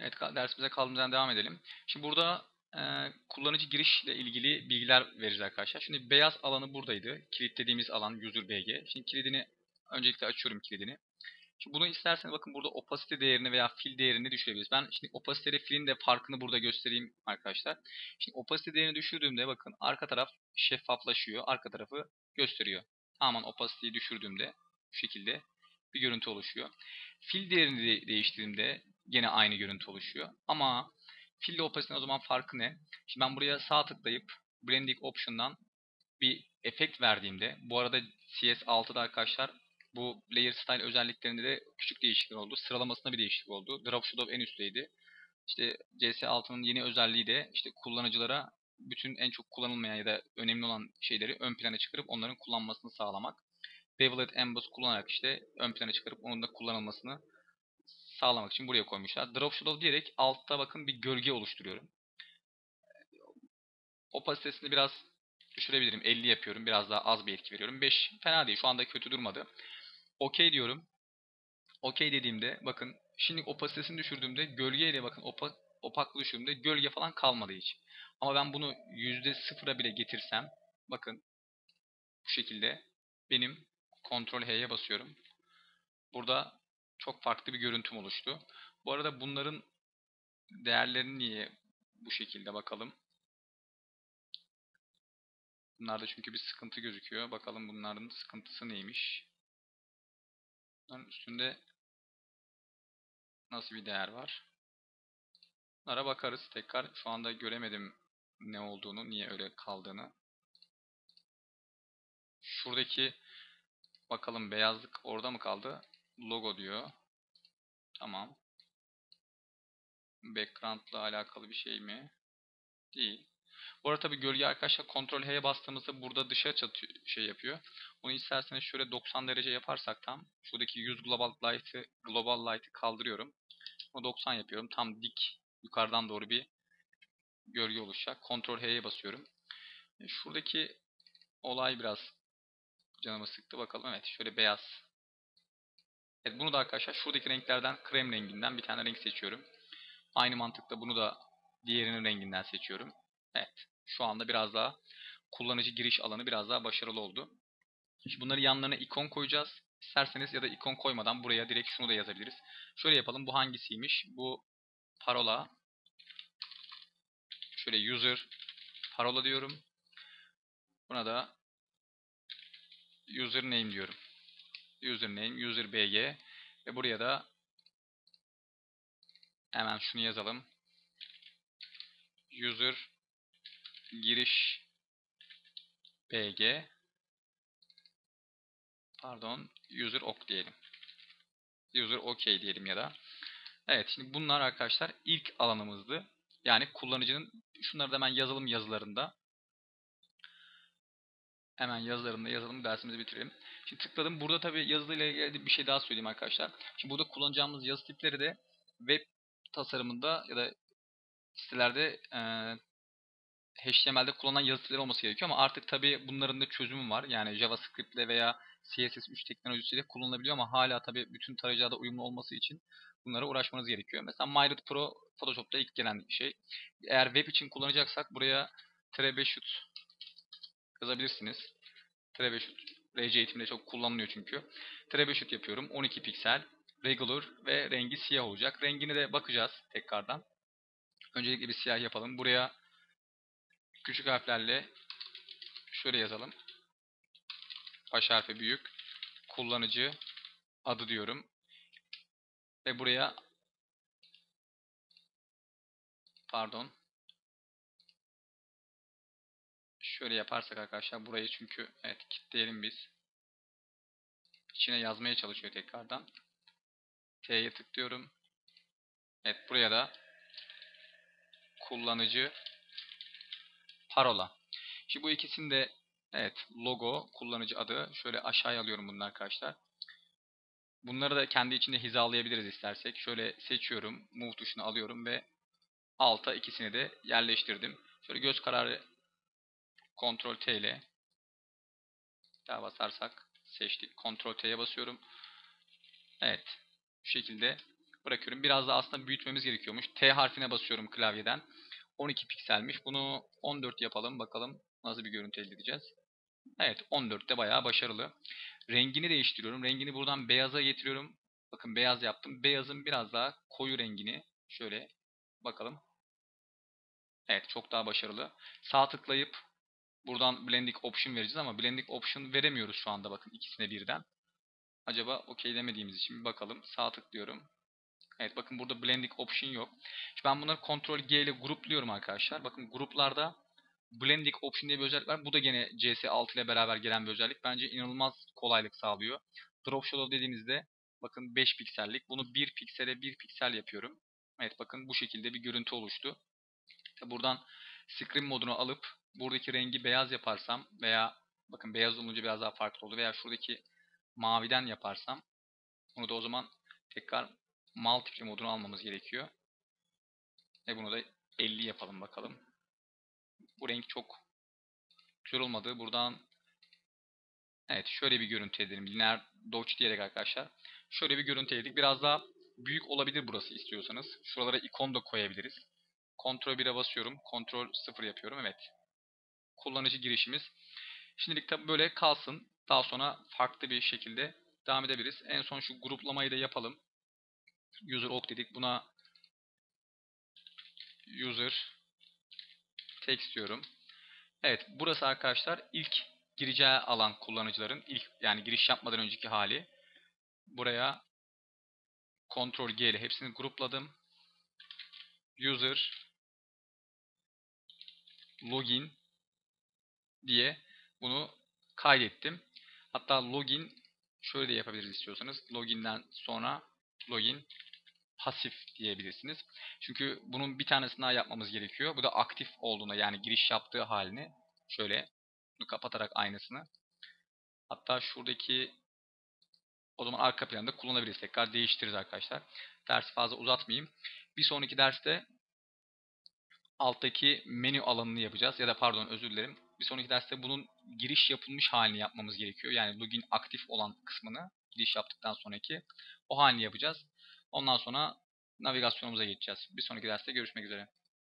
Evet dersimize kaldığımız yerden devam edelim. Şimdi burada e, kullanıcı girişle ilgili bilgiler vereceğiz arkadaşlar. Şimdi beyaz alanı buradaydı. Kilitlediğimiz alan user BG. Şimdi kilidini öncelikle açıyorum kilidini. Şimdi bunu isterseniz bakın burada opacity değerini veya fill değerini düşürebiliriz. Ben şimdi opacity ile fill'in de farkını burada göstereyim arkadaşlar. Şimdi opacity değerini düşürdüğümde bakın arka taraf şeffaflaşıyor. Arka tarafı gösteriyor. Tamamen opacity'yi düşürdüğümde bu şekilde bir görüntü oluşuyor. Fill değerini de değiştirdiğimde gene aynı görüntü oluşuyor. Ama fill ile opacity'nin o zaman farkı ne? Şimdi ben buraya sağ tıklayıp blending option'dan bir efekt verdiğimde bu arada CS6'da arkadaşlar bu layer style özelliklerinde de küçük değişiklikler oldu. Sıralamasında bir değişiklik oldu. Drop shadow en üstteydi. İşte CS6'nın yeni özelliği de işte kullanıcılara bütün en çok kullanılmayan ya da önemli olan şeyleri ön plana çıkarıp onların kullanmasını sağlamak. Bevelet Emboss kullanarak işte ön plana çıkarıp onun da kullanılmasını sağlamak için buraya koymuşlar. Drop shadow diyerek altta bakın bir gölge oluşturuyorum. Opasitesini biraz düşürebilirim. 50 yapıyorum. Biraz daha az bir etki veriyorum. 5 fena değil. Şu anda kötü durmadı. OK diyorum. OK dediğimde bakın şimdi opasitesini düşürdüğümde gölgeyle bakın opak, opaklığı düşürdüğümde gölge falan kalmadı hiç. Ama ben bunu %0'a bile getirsem bakın bu şekilde benim Ctrl H'ye basıyorum. Burada çok farklı bir görüntüm oluştu. Bu arada bunların değerlerini niye bu şekilde bakalım. Bunlarda çünkü bir sıkıntı gözüküyor. Bakalım bunların sıkıntısı neymiş. Bunların üstünde nasıl bir değer var? Bunlara bakarız tekrar. Şu anda göremedim ne olduğunu, niye öyle kaldığını. Şuradaki bakalım beyazlık orada mı kaldı? Logo diyor. Tamam. Background'la alakalı bir şey mi? Değil. Bu arada tabi gölge arkadaşlar Ctrl H'ye bastığımızda burada dışa çatıyor, şey yapıyor. Onu isterseniz şöyle 90 derece yaparsak tam şuradaki 100 global light'ı global light'ı kaldırıyorum. O 90 yapıyorum. Tam dik yukarıdan doğru bir gölge oluşacak. Ctrl H'ye basıyorum. Şuradaki olay biraz canımı sıktı. Bakalım evet şöyle beyaz. Evet bunu da arkadaşlar şuradaki renklerden krem renginden bir tane renk seçiyorum. Aynı mantıkla bunu da diğerinin renginden seçiyorum. Evet. Şu anda biraz daha kullanıcı giriş alanı biraz daha başarılı oldu. Şimdi bunları yanlarına ikon koyacağız. İsterseniz ya da ikon koymadan buraya direkt şunu da yazabiliriz. Şöyle yapalım. Bu hangisiymiş? Bu parola. Şöyle user parola diyorum. Buna da username diyorum. Username, user bg ve buraya da hemen şunu yazalım. User giriş bg pardon user ok diyelim. User ok diyelim ya da. Evet şimdi bunlar arkadaşlar ilk alanımızdı. Yani kullanıcının şunları da hemen yazılım yazılarında hemen yazılarında yazalım dersimizi bitirelim. Şimdi tıkladım. Burada tabi yazılıyla ilgili bir şey daha söyleyeyim arkadaşlar. Şimdi burada kullanacağımız yazı tipleri de web tasarımında ya da sitelerde e, HTML'de kullanılan yazı tipleri olması gerekiyor ama artık tabi bunların da çözümü var. Yani JavaScript ile veya CSS3 teknolojisiyle kullanılabiliyor ama hala tabi bütün tarayıcılarda uyumlu olması için bunlara uğraşmanız gerekiyor. Mesela MyRed Pro Photoshop'ta ilk gelen şey. Eğer web için kullanacaksak buraya Trebeshoot yazabilirsiniz. Trebeshoot RC eğitiminde çok kullanılıyor çünkü. Trebeshoot yapıyorum. 12 piksel, regular ve rengi siyah olacak. Rengine de bakacağız tekrardan. Öncelikle bir siyah yapalım. Buraya küçük harflerle şöyle yazalım. Baş harfi büyük. Kullanıcı adı diyorum. Ve buraya pardon şöyle yaparsak arkadaşlar burayı çünkü evet kilitleyelim biz. İçine yazmaya çalışıyor tekrardan. T'ye tıklıyorum. Evet buraya da kullanıcı parola. Şimdi bu ikisini de evet logo, kullanıcı adı şöyle aşağıya alıyorum bunu arkadaşlar. Bunları da kendi içinde hizalayabiliriz istersek. Şöyle seçiyorum. Move tuşunu alıyorum ve alta ikisini de yerleştirdim. Şöyle göz kararı Ctrl T ile daha basarsak seçtik. Ctrl T'ye basıyorum. Evet. Bu şekilde bırakıyorum. Biraz da aslında büyütmemiz gerekiyormuş. T harfine basıyorum klavyeden. 12 pikselmiş. Bunu 14 yapalım. Bakalım nasıl bir görüntü elde edeceğiz. Evet 14 de bayağı başarılı. Rengini değiştiriyorum. Rengini buradan beyaza getiriyorum. Bakın beyaz yaptım. Beyazın biraz daha koyu rengini şöyle bakalım. Evet çok daha başarılı. Sağ tıklayıp buradan blending option vereceğiz ama blending option veremiyoruz şu anda bakın ikisine birden. Acaba okeylemediğimiz için bir bakalım. Sağ tıklıyorum. Evet bakın burada blending option yok. Şimdi ben bunları Ctrl G ile grupluyorum arkadaşlar. Bakın gruplarda blending option diye bir özellik var. Bu da gene CS6 ile beraber gelen bir özellik. Bence inanılmaz kolaylık sağlıyor. Drop shadow dediğinizde bakın 5 piksellik. Bunu 1 piksele 1 piksel yapıyorum. Evet bakın bu şekilde bir görüntü oluştu. Buradan screen modunu alıp buradaki rengi beyaz yaparsam veya bakın beyaz olunca biraz daha farklı oldu veya şuradaki maviden yaparsam bunu da o zaman tekrar multiply modunu almamız gerekiyor. Ve bunu da 50 yapalım bakalım. Bu renk çok güzel olmadı. Buradan evet şöyle bir görüntü edelim. Linear dodge diyerek arkadaşlar. Şöyle bir görüntü edelim. Biraz daha büyük olabilir burası istiyorsanız. Şuralara ikon da koyabiliriz. Ctrl 1'e basıyorum. Ctrl 0 yapıyorum. Evet. Kullanıcı girişimiz. Şimdilik tabi böyle kalsın. Daha sonra farklı bir şekilde devam edebiliriz. En son şu gruplamayı da yapalım. User ok dedik. Buna user text diyorum. Evet. Burası arkadaşlar ilk gireceği alan kullanıcıların ilk yani giriş yapmadan önceki hali. Buraya Ctrl G ile hepsini grupladım. User login diye bunu kaydettim. Hatta login şöyle de yapabiliriz istiyorsanız. Login'den sonra login pasif diyebilirsiniz. Çünkü bunun bir tanesini daha yapmamız gerekiyor. Bu da aktif olduğunda yani giriş yaptığı halini şöyle bunu kapatarak aynısını. Hatta şuradaki o zaman arka planda kullanabiliriz. Tekrar değiştiririz arkadaşlar. Dersi fazla uzatmayayım. Bir sonraki derste alttaki menü alanını yapacağız. Ya da pardon özür dilerim. Bir sonraki derste bunun giriş yapılmış halini yapmamız gerekiyor. Yani login aktif olan kısmını giriş yaptıktan sonraki o halini yapacağız. Ondan sonra navigasyonumuza geçeceğiz. Bir sonraki derste görüşmek üzere.